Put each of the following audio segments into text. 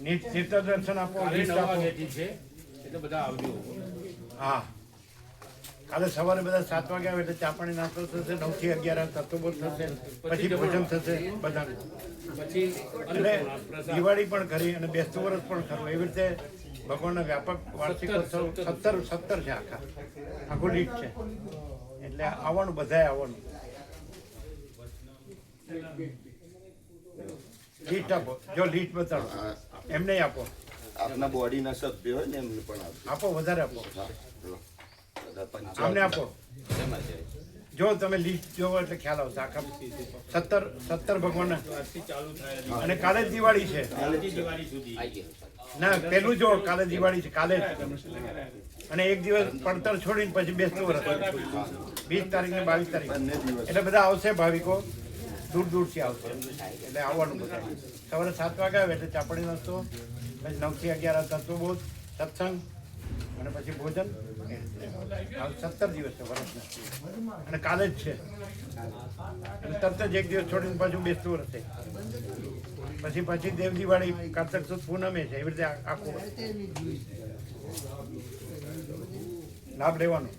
નીત દર્શન આપો લિસ્ટ આપો. છે એટલે બધા આવજો. હા. કાલે સવારે બધા સાત વાગે આવે એટલે ચાપણી નાસ્તો થશે નવથી અગિયાર તત્વબોધ થશે પછી ભોજન થશે બધા એટલે દિવાળી પણ ખરી અને બેસતું વર્ષ પણ ખરું. એવી રીતે ભગવાનના વ્યાપક વાર્ષિકોત્સવ સત્તર સત્તર. છે આખા. આખું લીટ છે. એટલે આવવાનું બધાય આવવાનું. લીટ આપો. જો લીટ બતાડો. એમને આપો. આપના બોડીના સભ્ય હોય ને એમને પણ આપો વધારે આપો. આમને આપો. જો તમે લીસ્ટ જોવો એટલે ખ્યાલ આવશે. આખા સત્તર સત્તર ભગવાન ચાલુ થાય અને કાલે જ દિવાળી છે. કાલથી દિવાળી સુધી. ના પેલું જો કાલે દિવાળી છે કાલે જ. અને એક દિવસ પડતર છોડીને પછી બેસતું વર્ષ વીસ તારીખ ને બાવીસ તારીખ. એટલે બધા આવશે ભાવિકો. દૂર દૂરથી આવશે એટલે આવવાનું બધા. સવારે સાત વાગે આવે એટલે ચાપડી નાસ્તો, પછી નવથી અગિયાર તત્વબોધ સત્સંગ, અને પછી ભોજન. સત્તર દિવસ છે વર્ષના. અને કાલે જ છે. અને તરત જ એક દિવસ છોડીને પાછું બેસતું રહેશે પછી પછી દેવ દિવાળી, કારતક સુદ, પૂનમે છે. એવી રીતે આખું લાભ લેવાનો.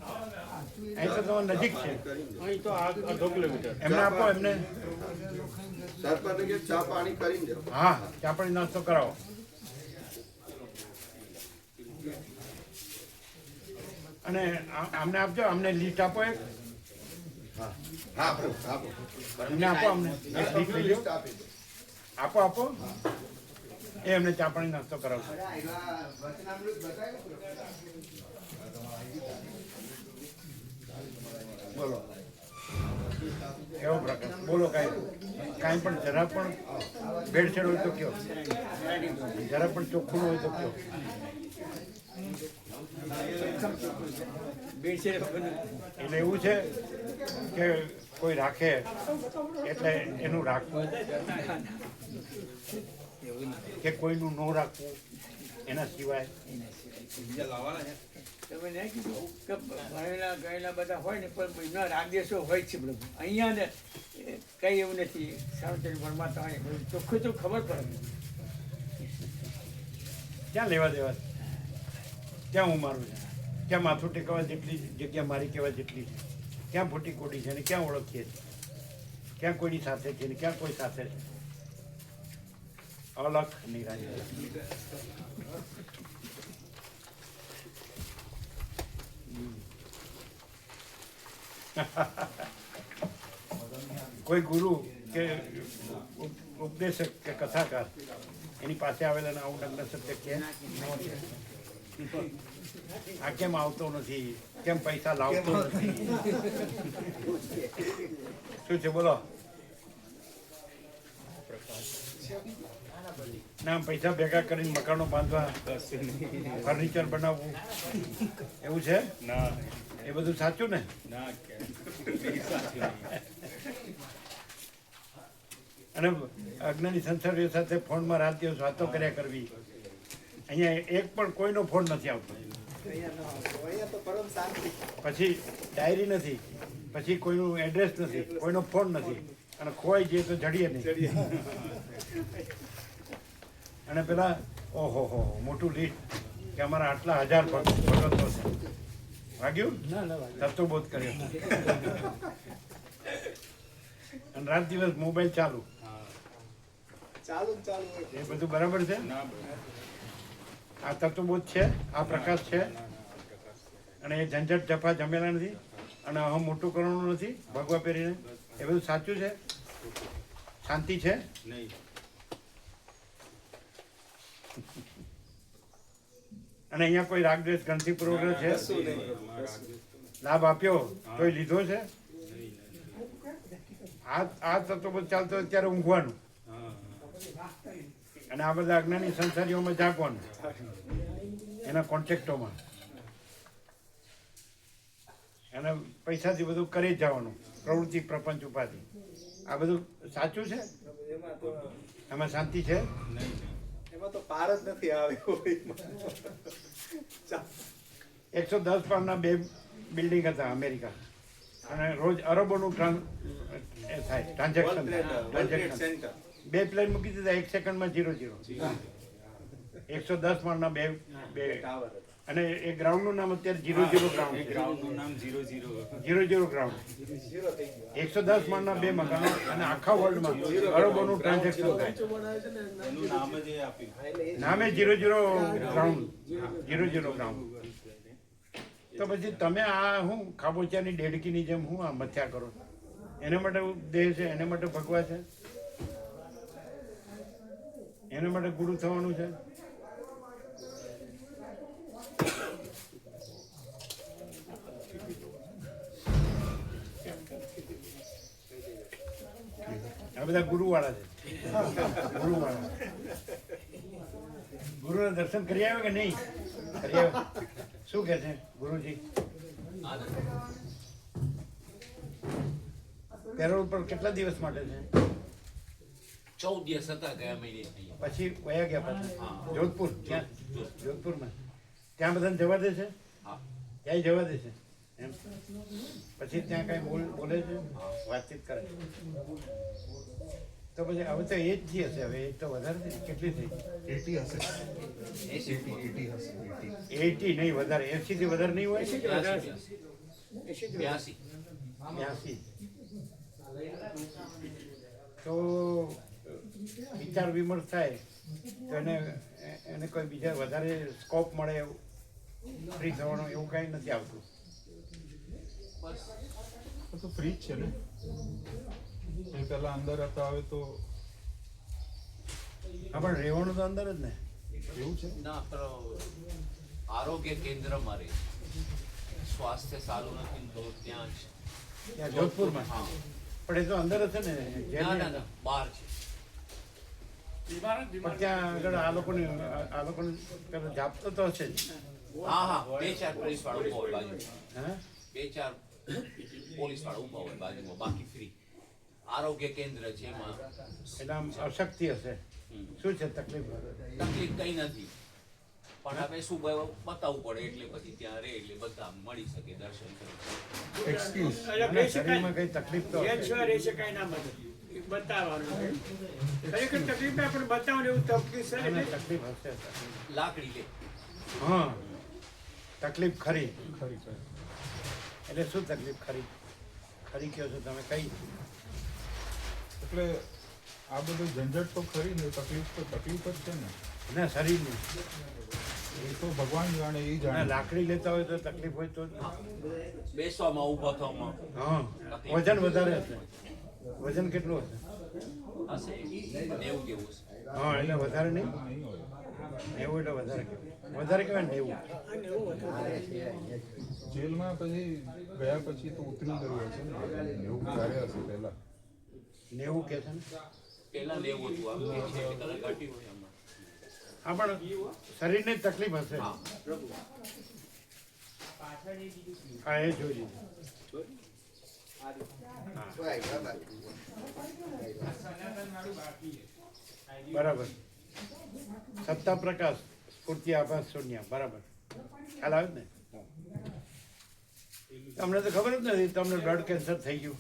અહીં તો તમારે નજીક છે. અહીં તો અડધો કિલોમીટર. એમને આપો એમને. સરપંચને કે ચા પાણી કરીને. હા નાસ્તો કરાવો. અને અમને આપજો અમને લિસ્ટ આપો એક. હા. આપો આપો. અમને આપો. આપી એ એમને ચાપણી નાસ્તો કરાવજો બોલો. કેવો પ્રકાર? બોલો કાંઈ. કાંઈ પણ જરા પણ ભેળસેળ હોય તો કયો. જરા પણ ચોખ્ખું હોય તો કયો. એટલે એવું છે કે કોઈ રાખે એટલે એનું રાખવું. કે કોઈનું ન રાખવું એના સિવાય. તમે કીધું? કે ભણેલા બધા હોય ને, પણ એના રાગદેશો હોય છે બધું. અહીંયા એ એવું નથી. સાર્વજનિક ભણવાતા હોય ચોખ્ખું તો ખબર પડે. ક્યાં લેવા દેવા? ક્યાં હું મારું છે? ક્યાં માથું ટેકવા જેટલી જગ્યા મારી કહેવા જેટલી છે? ક્યાં ફૂટી કોડી છે ને, ક્યાં ઓળખીએ ક્યાં કોઈની સાથે છે ને, ક્યાં કોઈ સાથે છે? અલખ નિરાય કોઈ ગુરુ કે ઉપ- ઉપદેશક કે કથાકાર એની પાસે આવેલા ને આવું નગ્ન સત્ય કે આ કેમ આવતો નથી? કેમ પૈસા લાવતો નથી? શું છે? બોલો. ના પૈસા ભેગા કરીને મકાનો બાંધવા ફર્નિચર બનાવવું. એવું છે? ના. એ બધું સાચું ને. અને અજ્ઞાની સંસારીઓ સાથે ફોનમાં રાત દિવસ વાતો કર્યા કરવી. અહીંયા એક પણ કોઈનો ફોન નથી આવતો. પછી ડાયરી નથી. પછી કોઈનું એડ્રેસ નથી. કોઈનો ફોન નથી. અને ખોવાઈ જઈએ તો જડીએ નહીં. અને પેલા ઓહો હો મોટું લીટ કે અમારા આટલા હજાર ભગતો છે. વાગ્યું? તત્વબોધ કર્યો. અને રાત દિવસ મોબાઈલ ચાલુ. એ બધું બરાબર છે. આ તત્વબોધ છે? આ પ્રકાશ છે? અને એ ઝંઝટ જફા જમેલા નથી? અને અહમ મોટું કરવાનું નથી? ભગવા પહેરીને? એ બધું સાચું છે? શાંતિ છે? નહીં. અને અહીંયા કોઈ રાગદ્વેષ ગણતી પૂર્વક છે? લાભ આપ્યો? કોઈ લીધો છે? આ આ તત્વબોધ ચાલતો અત્યારે ઊંઘવાનું. અને આ બધા અજ્ઞાની સંસારીઓમાં જાગવાનું. એના કોન્ટેક્ટોમાં અને પૈસાથી બધું કરી જવાનું. પ્રવૃત્તિ પ્રપંચ ઉપાધિ. આ બધું સાચું છે? એમાં શાંતિ છે? એમાં તો પાર જ નથી આવ્યો એકસો દસ પારના બે બિલ્ડિંગ હતા અમેરિકા. અને રોજ અરબોનું થાય ટ્રાન્ઝેક્શન ટ્રાન્ઝેક્શન. બે પ્લેન મૂકી દીધા એક સેકન્ડમાં જીરો જીરો એકસો દસ માળના બે બે ટાવર હતા. અને એ ગ્રાઉન્ડનું નામ અત્યારે જીરો જીરો ગ્રાઉન્ડ ગ્રાઉન્ડનું નામ zero zero zero zero ground zero એકસો દસ માળના બે મકાનો અને આખા વર્લ્ડમાં અરબોનું ટ્રાન્ઝેક્શન થાય. નામ zero zero ground zero zero ground તો પછી તમે આ હું ખાબોચિયાની ડેડકીની જેમ હું આ મથ્યા કરો એના માટે દેહ છે એના માટે ભગવા છે? એના માટે ગુરુ થવાનું છે? આ બધા ગુરુવાળા છે. ગુરુવાળા. ગુરુના દર્શન કરી આવ્યો કે નહીં? કરી આવ્યો. શું કે છે ગુરુજી? પેરોલ પર કેટલા દિવસ માટે છે? ચૌદ દિવસ હતા ગયા મહિને. પછી વયા ગયા પાછા? જોધપુર? ક્યાં? જોધપુરમાં. ત્યાં બધાને જવા દે છે? હા. જવા દે છે? એમ. પછી ત્યાં કાંઈ બોલ બોલે છે? વાતચીત કરે છે. તો પછી હવે તો એજ જ હશે હવે એ તો વધારે થઈ. કેટલી થઈ? એટી હશે. એટી એટી હશે એટી. નહીં વધારે. એસી થી વધારે નહીં હોય? બ્યાસી, તો વિચાર વિમર્શ થાય. તો એને એને કોઈ બીજા વધારે સ્કોપ મળે એવું ફ્રી થવાનો એવું કાંઈ નથી આવતું. તો ફ્રી જ છે ને? એ પેલા અંદર હતા હવે તો હા પણ રહેવાનું તો અંદર જ ને. એવું છે? ના પણ આરોગ્ય કેન્દ્રમાં રહે સ્વાસ્થ્ય સારું નથી ને તો ત્યાં જ. ત્યાં જોધપુરમાં? હા. પણ એ તો અંદર જ છે ને ના ના. ના બહાર છે. પણ ત્યાં આગળ આ લોકોને આ લોકોને જાપતો તો હશે જ. હા હા બે ચાર પોલીસવાળા બે ચાર પોલીસવાળા ઊભા હોય બાજુમાં બાકી ફ્રી આરોગ્ય કેન્દ્ર છે એમાં. એટલે આમ અશક્તિ હશે. શું છે તકલીફ? તકલીફ કઈ નથી. પણ હવે શું બતાવવું પડે એટલે પછી ત્યાં રહે એટલે બધા મળી શકે દર્શન કરી એક્સક્યુઝ શરીરમાં કઈ તકલીફ તો એ હશે. છ રહી શકાય ના બધું બતાવવાનું ખરેખર તકલીફ ના પણ બતાવવાનું એવું તકલીફ છે તકલીફ હશે. લાકડી લે. હા. તકલીફ ખરી. ખરી ખરી. એટલે શું તકલીફ ખરી? ખરી કહો છો તમે? કઈ? એટલે આ બધું ઝંઝટ તો ખરી ને તકલીફ તો તકલીફ જ છે ને. ના શરીરની એ તો ભગવાન જાણે એ જાણે. લાકડી લેતા હોય તો તકલીફ હોય તો બેસવામાં ઊભા થવામાં. હા વજન વધારે હશે. વજન કેટલું હશે? હા એટલે વધારે નહીં? નેવું એટલે વધારે કહેવાય. વધારે કહેવાય નેવું. જેલમાં પછી ગયા પછી તો ઉતરી ગયું હશે ને. નેવું ક્યારે હશે પહેલા? નેવું કે છે નેવું હતું. હા પણ શરીરને જ તકલીફ હશે. હા. હા એ જોઈ લીધું. બરાબર. સત્તા પ્રકાશ સ્ફૂર્તિ આભાસ શૂન્ય બરાબર. ખ્યાલ આવે ને? તમને તો ખબર જ નથી તમને બ્લડ કેન્સર થઈ ગયું.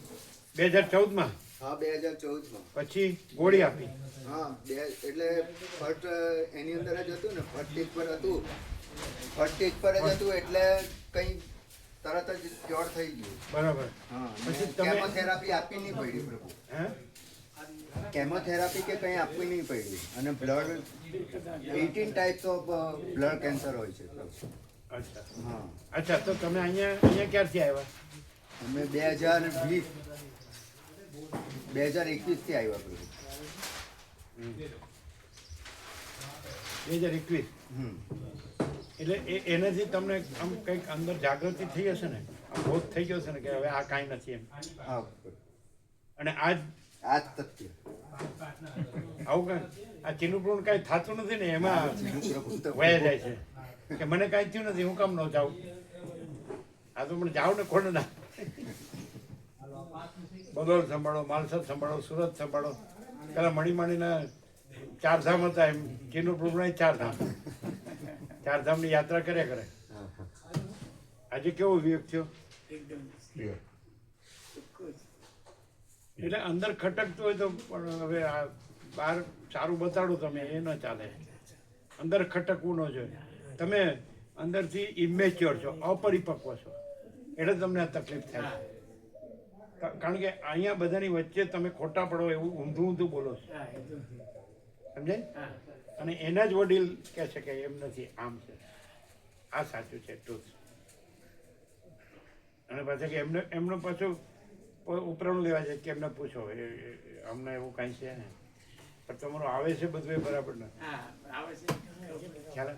બે હજાર ચૌદમાં? હા બે હજાર ચૌદમાં. પછી ગોળી આપી. હા બે એટલે ફર્સ્ટ એની અંદર જ હતું ને ફર્સ્ટ સ્ટેજ પર હતું. ફર્સ્ટ સ્ટેજ પર જ હતું એટલે કંઈ તરત જ ક્યોર થઈ ગયું. બરાબર. હા પછી તમે- આપી નહીં પડી પ્રભુ. હે? કેમોથેરાપી કે કંઈ આપવી નહીં પડી. અને blood eighteen types of blood cancer હોય છે. અચ્છા. હા. અચ્છા તો તમે અહીંયા અહીંયા ક્યારથી આવ્યા? અમે બે હજાર વીસ બે હજાર એકવીસથી આવ્યા બે હજાર એકવીસ? એટલે એ એનાથી તમને આમ કંઈક અંદર જાગૃતિ થઈ હશે ને? આમ બોધ થઈ ગયો છે ને કે હવે આ કાંઈ નથી એમ? હા અને આજ આ જ તથ્ય આવું કાંઈ? આ ચીનુપૂર્ણ કાંઈ થતું નથી ને? એમાં વયા જાય છે. કે મને કાંઈ થયું નથી હું કામ ન જાઉં? આ તો મને જાઉં ને ખોડ ના. બદોલ સંભાળો માલસદ સંભાળો સુરત સંભાળો. પેલા મણીમાણીના ચાર ધામ હતા એમ. ચીનુપૂર્ણ ચાર ધામ. ચાર ધામની યાત્રા કર્યા કરે. આજે કેવો વિવેક થયો? એકદમ. એટલે અંદર ખટકતું હોય તો પણ હવે આ બહાર સારું બતાડો તમે એ ન ચાલે. અંદર ખટકવું ન જોઈએ. તમે અંદરથી ઇમેચ્યોર છો અપરિપક્વ છો. એટલે તમને આ તકલીફ થાય. કારણ કે અહીંયા બધાની વચ્ચે તમે ખોટા પડો એવું ઊંધું ઊંધું બોલો છો. સમજે સમજાય? અને એના જ વડીલ કહે છે કે એમ નથી આમ છે. આ સાચું છે ટ્રુથ અને પાછા કે એમને એમનો પાછું ઉપરાણું લેવા જાય કે એમને પૂછો અમને એવું કાંઈ છે ને પણ તમારું આવે છે બધું એ બરાબર નથી. હા આવે છે. ખ્યાલ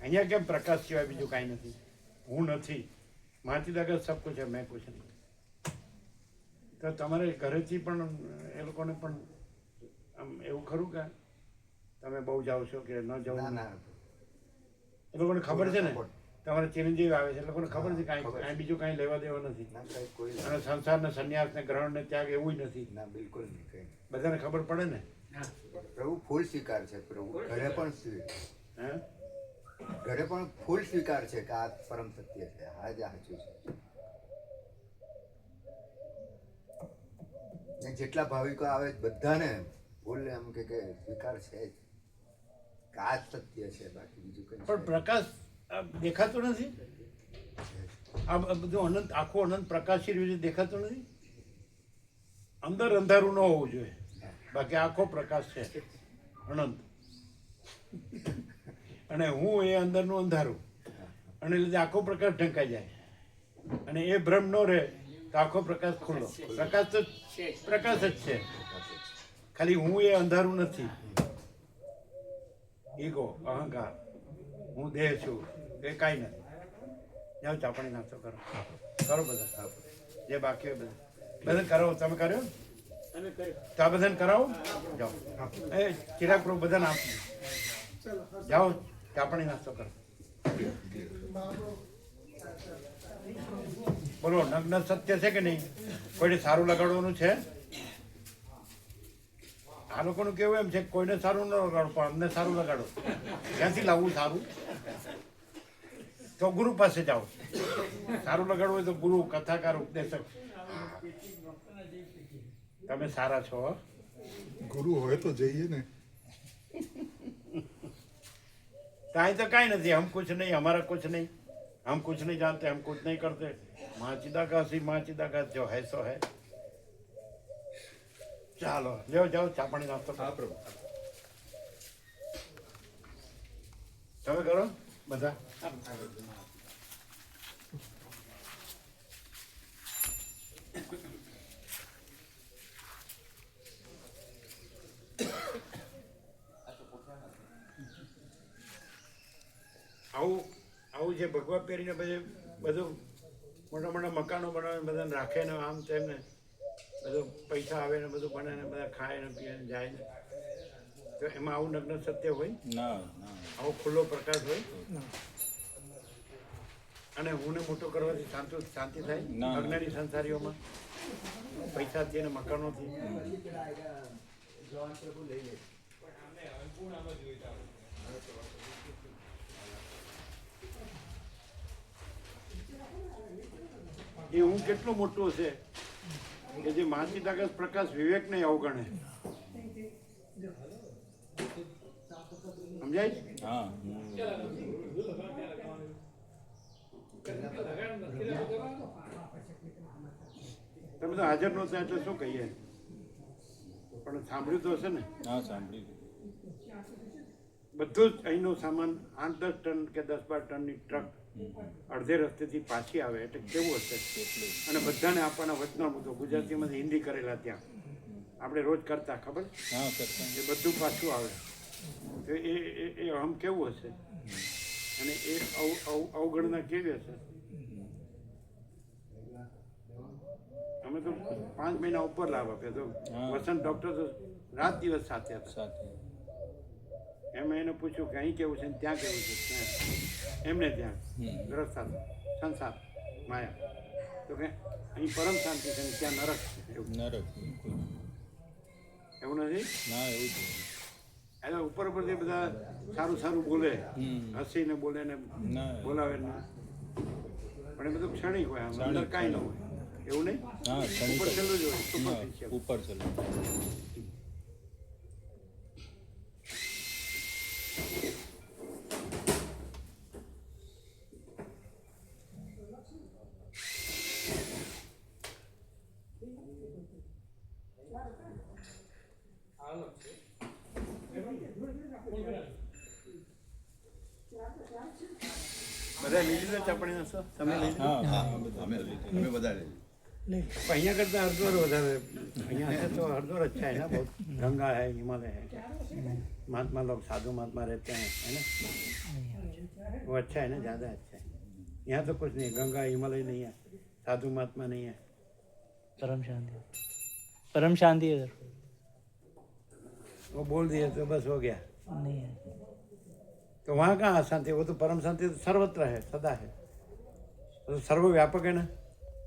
અહીંયા કેમ પ્રકાશ સિવાય બીજું કાંઈ નથી? હું નથી. માથી દાગર સબ કુછ મેં કુછ નહીં તો તમારે ઘરેથી પણ એ લોકોને પણ આમ એવું ખરું કે તમે બહુ જાઓ છો કે ન ના ના. એ લોકોને ખબર છે ને? તમારે ચિરંજીવ આવે છે લોકોને ખબર છે કાંઈ કાંઈ બીજું કાંઈ લેવા દેવા નથી. ના કઈ કોઈ અને સંસારને સંન્યાસને ને ત્યાગ એવું નથી. ના બિલકુલ નહીં કંઈ બધાને ખબર પડે ને? પ્રભુ ફૂલ સ્વીકાર છે પ્રભુ. ઘરે પણ હે? ઘરે પણ ફૂલ સ્વીકાર છે કે આ પરમ સત્ય છે હા જ સાચું છે. ને જેટલા ભાવિકો આવે બધાને ફૂલ એમ કે કે સ્વીકાર છે જ. આ સત્ય છે બાકી બીજું કંઈ પણ પ્રકાશ દેખાતો નથી? આ બધું અનંત, આખો અનંત પ્રકાશી રહ્યું છે, દેખાતું નથી? અંદર અંધારું ન હોવું જોઈએ. બાકી આખો પ્રકાશ છે. અનંત. અને હું એ અંદરનું અંધારું. અને લીધે આખો પ્રકાશ ઢંકાઈ જાય. અને એ ભ્રમ ન રહે, તો આખો પ્રકાશ ખુલ્લો. પ્રકાશ તો પ્રકાશ જ છે. ખાલી હું એ અંધારું નથી. ઈગો અહંકાર. હું દેહ છું. એ કાંઈ નથી. જાઓ ચાપણી નાસ્તો કરો. કરો બધા. જે બાકી હોય બધા. બધા કરો તમે કર્યો? ચા બધાને કરાવો? જાઓ. એ ચિરાગ પ્રભુ બધાને આપો. જાઓ ચાપણી નાસ્તો કરો. બોલો નગ્ન સત્ય છે કે નહીં? કોઈને સારું લગાડવાનું છે? આ લોકોનું કેવું એમ છે કોઈને સારું ન લગાડો પણ અમને સારું લગાડો. ક્યાંથી લાવવું સારું? તો ગુરુ પાસે જાઓ સારું લગાડવું હોય તો ગુરુ કથાકાર ઉપદેશક તમે સારા છો હો. ગુરુ હોય તો જઈએ ને કાંઈ તો કાંઈ નથી હમ કુછ નહીં હમારા કુછ નહીં हम कुछ नहीं जानते हम कुछ नहीं करते माँ चिदाकाशी माँ चिदाकाश जो है सो है ચાલો લ્યો જાઓ ચા પાણી નાસ્તો કરો હા પ્રભુ તમે કરો બધા? આવું આવું જે ભગવા પહેરીને પછી બધું મોટા મોટા મકાનો બનાવે બધાને રાખે ને આમ તેમ ને બધું પૈસા આવે ને બધું બને ને બધા ખાય ને પીએ ને જાય ને. તો એમાં આવું નગ્ન સત્ય હોય? ના ના. આવો ખુલ્લો પ્રકાશ હોય. અને હું ને મોટો કરવાથી શાંતિ શાંતિ થાય અજ્ઞાની સંસારીઓમાં. પૈસાથી અને મકાનોથી. એ હું કેટલો મોટો છે કે જે માનસી તાકાત પ્રકાશ વિવેકને અવગણે. સમજાય? હા તમે તો હાજર નહોતા એટલે શું કહીએ? પણ સાંભળ્યું તો હશે ને? હા સાંભળ્યું. બધું જ અહીંનો સામાન આઠ દસ ટન કે દસ બાર ટનની ટ્રક અડધે રસ્તેથી પાછી આવે એટલે કેવું હશે? અને બધાને આપવાના વચનો વચનામૃતો ગુજરાતીમાંથી હિન્દી કરેલા ત્યાં. આપણે રોજ કરતા ખબર? એ બધું પાછું આવે. એ એ- એ આમ કેવું હશે અને એ અવ- અવ- અવગણના કેવી હશે? અમે તો પાંચ મહિના ઉપર લાભ આપ્યો તો વસંત ડોક્ટર તો રાત દિવસ સાથે હતા. સાથે. એમ એને પૂછ્યું કે અહીં કેવું છે ને ત્યાં કેવું છે? ત્યાં. એમને ત્યાં. ગ્રહ સાથે સંસાર. માયા. તો કે અહીં પરમ શાંતિ છે ને ત્યાં નરક છે. એવું. નરક એવું નથી? ના એવું એટલે ઉપર ઉપરથી બધા સારું સારું બોલે. હસીને બોલે ને બોલાવે ને. પણ એ બધું ક્ષણિક હોય અંદર કાંઈ ન હોય. એવું નહીં? ઉપર છેલ્લું જ હોય ઉપર છેલ્લું. I love. બધા લઈ લીધો ચાપડી નસો તમે લઈ લીધો હા હા અમે અમે બધા લઈ પણ અહીંયા કરતા હરદ્વાર વધારે અહીંયા से तो हरिद्वार अच्छा है ना बहुत गंगा है हिमालय है महात्मा लोग साधु महात्मा रहते हैं है ना वो अच्छा है ना ज़्यादा अच्छा है यहाँ तो कुछ नहीं गंगा हिमालय नहीं है साधु महात्मा नहीं है परम शांति परम शांति है इधर वो बोल दिए तो बस हो गया नहीं है। तो वहाँ कहाँ शांति वो तो परम शांति तो सर्वत्र है सदा है। वो तो सर्वव्यापक है ना?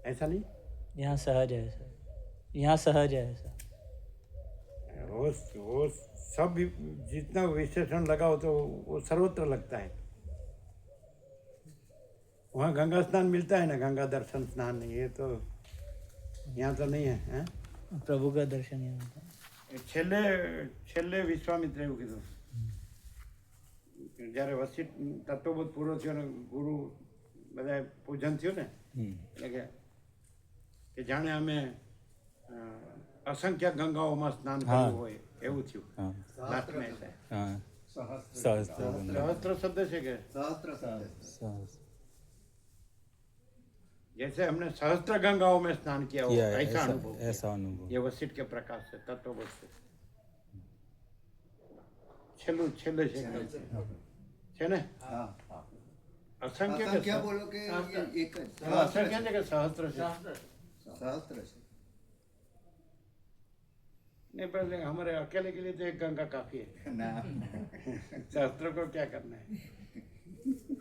ऐसा नहीं? यहाँ सहज है सर। यहाँ सहज है सर। वो वो सब जितना विशेषण हो तो वो सर्वत्र लगता है। वहाँ गंगा स्नान मिलता है ना? गंगा दर्शन स्नान ये तो यहाँ तो नहीं है हैं? प्रभु का दर्शन यहाँ है। છેલ્લે છેલ્લે વિશ્વામિત્ર એવું કીધું. જ્યારે વસી તત્વબોધ પૂરો થયો ને ગુરુ બધા પૂજન થયું ને એટલે કે કે જાણે અમે અસંખ્ય ગંગાઓમાં સ્નાન કર્યું હોય એવું થયું. હા. સહસ્ત્ર સહસ્ત્ર શબ્દ છે કે? સહસ્ત્ર શબ્દ जैसे हमने सहस्त्र गंगाओं में स्नान किया हो ऐसा अनुभव ऐसा अनुभव। ये वसिट के प्रकाश से तत्व तो से। छेलू छेले छेने असंख्य क्या बोलो हाँ, के एक असंख्य जगह सहस्त्र से। सहस्त्र से। नहीं पहले हमारे अकेले के लिए तो एक गंगा काफ़ी है। ना। शास्त्रों को क्या करना है?